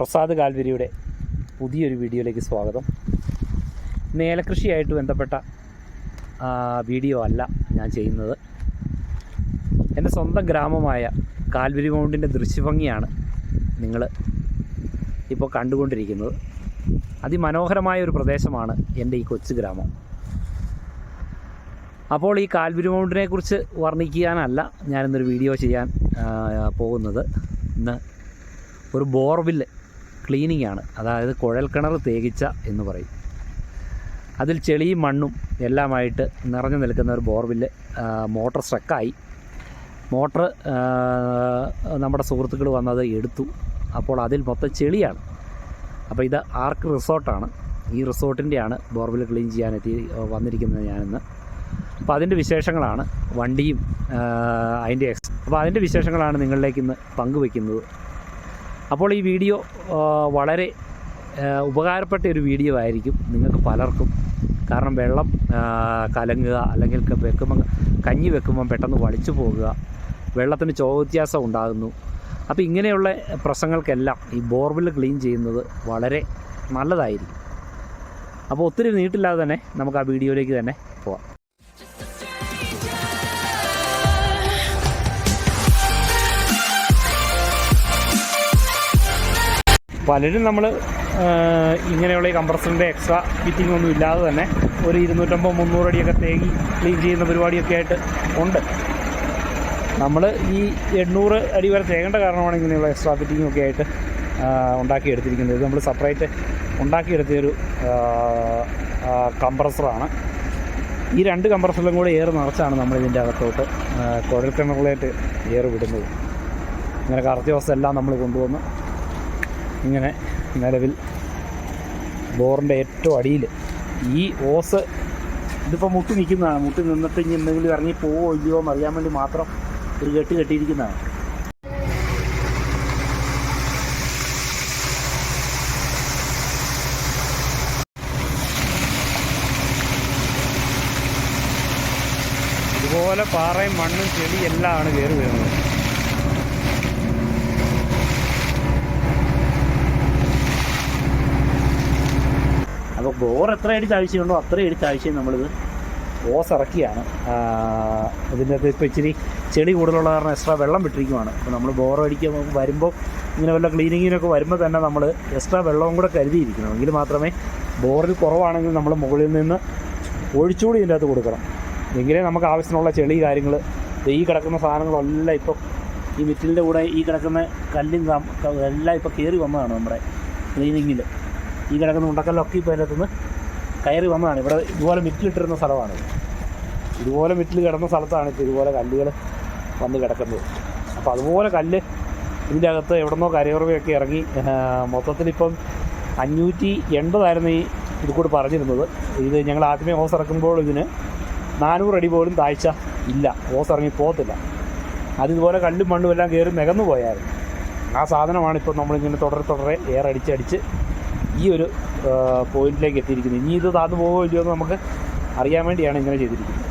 പ്രസാദ് കാൽവരിയുടെ പുതിയൊരു വീഡിയോയിലേക്ക് സ്വാഗതം. ഇന്ന് ഏലകൃഷിയായിട്ട് ബന്ധപ്പെട്ട വീഡിയോ അല്ല ഞാൻ ചെയ്യുന്നത്. എന്റെ സ്വന്തം ഗ്രാമമായ കാൽവരി മൗണ്ടിന്റെ ദൃശ്യഭംഗിയാണ് നിങ്ങൾ ഇപ്പോൾ കണ്ടുകൊണ്ടിരിക്കുന്നത്. അതിമനോഹരമായ ഒരു പ്രദേശമാണ് എന്റെ ഈ കൊച്ചു ഗ്രാമം. അപ്പോൾ ഈ കാൽവരി മൗണ്ടിനെ കുറിച്ച് വർണിക്കാനല്ല ഞാനിന്നൊരു വീഡിയോ ചെയ്യാൻ പോകുന്നത്. ഇന്ന് ഒരു ബോർവില്ല് ക്ലീനിങ് ആണ് അതായത് കുഴൽക്കിണർ തേകിച്ച എന്ന് പറയും. അതിൽ ചെളിയും മണ്ണും എല്ലാമായിട്ട് നിറഞ്ഞു നിൽക്കുന്ന ഒരു ബോർവില്ല് മോട്ടോർ സ്ട്രക്കായി. മോട്ടർ നമ്മുടെ സുഹൃത്തുക്കൾ വന്നത് എടുത്തു. അപ്പോൾ അതിൽ മൊത്തം ചെളിയാണ്. അപ്പോൾ ഇത് ആർക്ക് റിസോർട്ടാണ്. ഈ റിസോർട്ടിന്റെയാണ് ബോർവിൽ ക്ലീൻ ചെയ്യാൻ എത്തി വന്നിരിക്കുന്നത് ഞാനിന്ന്. അപ്പോൾ അതിന്റെ വിശേഷങ്ങളാണ് വണ്ടിയും അതിന്റെ എക്സ് അപ്പോൾ അതിന്റെ വിശേഷങ്ങളാണ് നിങ്ങളിലേക്ക് ഇന്ന് പങ്കുവെക്കുന്നത്. അപ്പോൾ ഈ വീഡിയോ വളരെ ഉപകാരപ്പെട്ട ഒരു വീഡിയോ ആയിരിക്കും നിങ്ങൾക്ക് പലർക്കും. കാരണം വെള്ളം കലങ്ങുക അല്ലെങ്കിൽ വെക്കുമ്പം കഞ്ഞി വെക്കുമ്പം പെട്ടെന്ന് വളിച്ചു പോകുക വെള്ളത്തിന് ചോദ്യത്യാസം ഉണ്ടാകുന്നു. അപ്പോൾ ഇങ്ങനെയുള്ള പ്രശ്നങ്ങൾക്കെല്ലാം ഈ ബോർവെൽ ക്ലീൻ ചെയ്യുന്നത് വളരെ നല്ലതായിരിക്കും. അപ്പോൾ ഒത്തിരി നീട്ടില്ലാതെ തന്നെ നമുക്ക് ആ വീഡിയോയിലേക്ക് തന്നെ പോവാം. പലരും നമ്മൾ ഇങ്ങനെയുള്ള ഈ കംപ്രസറിന്റെ എക്സ്ട്രാ ഫിറ്റിംഗ് ഒന്നും ഇല്ലാതെ തന്നെ ഒരു ഇരുന്നൂറ്റമ്പത് മുന്നൂറ് അടിയൊക്കെ തേങ്ങി ക്ലീൻ ചെയ്യുന്ന പരിപാടിയൊക്കെ ആയിട്ട് ഉണ്ട്. നമ്മൾ ഈ എണ്ണൂറ് അടി വരെ തേങ്ങേണ്ട കാരണമാണ് ഇങ്ങനെയുള്ള എക്സ്ട്രാ ഫിറ്റിംഗ് ഒക്കെ ആയിട്ട് ഉണ്ടാക്കിയെടുത്തിരിക്കുന്നത്. ഇത് നമ്മൾ സെപ്പറേറ്റ് ഉണ്ടാക്കിയെടുത്തിയൊരു കംപ്രസറാണ് ഈ രണ്ട് കംപ്രസറിലും കൂടെ എയർ നിറച്ചാണ് നമ്മൾ ഇതിന്റെ അകത്തോട്ട് കുഴൽ കിണറിലേറ്റ് എയർ വിടുന്നത്. ഇങ്ങനെ കറക്റ്റ് എല്ലാം നമ്മൾ കൊണ്ടുവന്ന് ഇങ്ങനെ നിലവിൽ ബോറിന്റെ ഏറ്റവും അടിയിൽ. ഈ ഓസ് ഇതിപ്പോൾ മുട്ടി നിൽക്കുന്നതാണ്. മുട്ടി നിന്നിട്ട് ഇനി എന്തെങ്കിലും ഇറങ്ങി പോവോ ഇല്ലയോ അറിയാൻ വേണ്ടി മാത്രം ഒരു കെട്ടി കെട്ടിയിരിക്കുന്നതാണ്. ഇതുപോലെ പാറയും മണ്ണും ചെളി എല്ലാം ആണ് കയറി വരുന്നത് അപ്പോൾ ബോർ എത്ര അടി താഴ്ചയുണ്ടോ അത്ര അടി താഴ്ചയും നമ്മളിത് ഓസ് ഇറക്കിയാണ്. ഇതിന്റെ അകത്ത് ഇപ്പോൾ ഇച്ചിരി ചെളി കൂടുതലുള്ള കാരണം എക്സ്ട്രാ വെള്ളം വിട്ടിരിക്കുവാണ്. അപ്പോൾ നമ്മൾ ബോർ അടിക്കാൻ വരുമ്പോൾ ഇങ്ങനെ വല്ല ക്ലീനിങ്ങിനൊക്കെ വരുമ്പോൾ തന്നെ നമ്മൾ എക്സ്ട്രാ വെള്ളവും കൂടെ കരുതിയിരിക്കണം. എങ്കിൽ മാത്രമേ ബോറിൽ കുറവാണെങ്കിൽ നമ്മൾ മുകളിൽ നിന്ന് ഒഴിച്ചുകൂടി ഇതിന്റെ അകത്ത് കൊടുക്കണം. എങ്കിലേ നമുക്ക് ആവശ്യത്തിനുള്ള ചെളി കാര്യങ്ങൾ ഈ കിടക്കുന്ന സാധനങ്ങളെല്ലാം ഇപ്പോൾ ഈ മിറ്റിലിന്റെ കൂടെ ഈ കിടക്കുന്ന കല്ലും കം- ക- എല്ലാം ഇപ്പോൾ കയറി വന്നതാണ് നമ്മുടെ ക്ലീനിങ്ങിൽ ഈ കിടക്കുന്ന ഉണ്ടക്കല്ലൊക്കെ ഇപ്പോൾ അതിനകത്ത് നിന്ന് കയറി വന്നതാണ്. ഇവിടെ ഇതുപോലെ മിറ്റിലിട്ടിരുന്ന സ്ഥലമാണ്. ഇതുപോലെ മിറ്റിൽ കിടന്ന സ്ഥലത്താണ് ഇപ്പോൾ ഇതുപോലെ കല്ലുകൾ വന്ന് കിടക്കുന്നത്. അപ്പോൾ അതുപോലെ കല്ല് ഇതിന്റെ അകത്ത് എവിടെന്നോ കരയുറവയൊക്കെ ഇറങ്ങി മൊത്തത്തിലിപ്പം അഞ്ഞൂറ്റി എൺപതായിരുന്നു ഈ ഇത് കൂടി പറഞ്ഞിരുന്നത്. ഇത് ഞങ്ങൾ ആദ്യമേ ഓസ് ഇറക്കുമ്പോൾ ഇതിന് നാനൂറ് അടി പോലും താഴ്ച ഇല്ല. ഓസ് ഇറങ്ങി പോകത്തില്ല. അതിതുപോലെ കല്ലും മണ്ണും എല്ലാം കയറി നികന്നു പോയായിരുന്നു. ആ സാധനമാണ് ഇപ്പോൾ നമ്മളിങ്ങനെ തുടരെ തുടരെ എയർ അടിച്ചടിച്ച് ഈ ഒരു പോയിന്റിലേക്ക് എത്തിയിരിക്കുന്നത്. ഇനി ഇത് താഴ്ന്നു പോകുമോ ഇല്ലയോ എന്ന് നമുക്ക് അറിയാൻ വേണ്ടിയാണ് ഇങ്ങനെ ചെയ്തിരിക്കുന്നത്.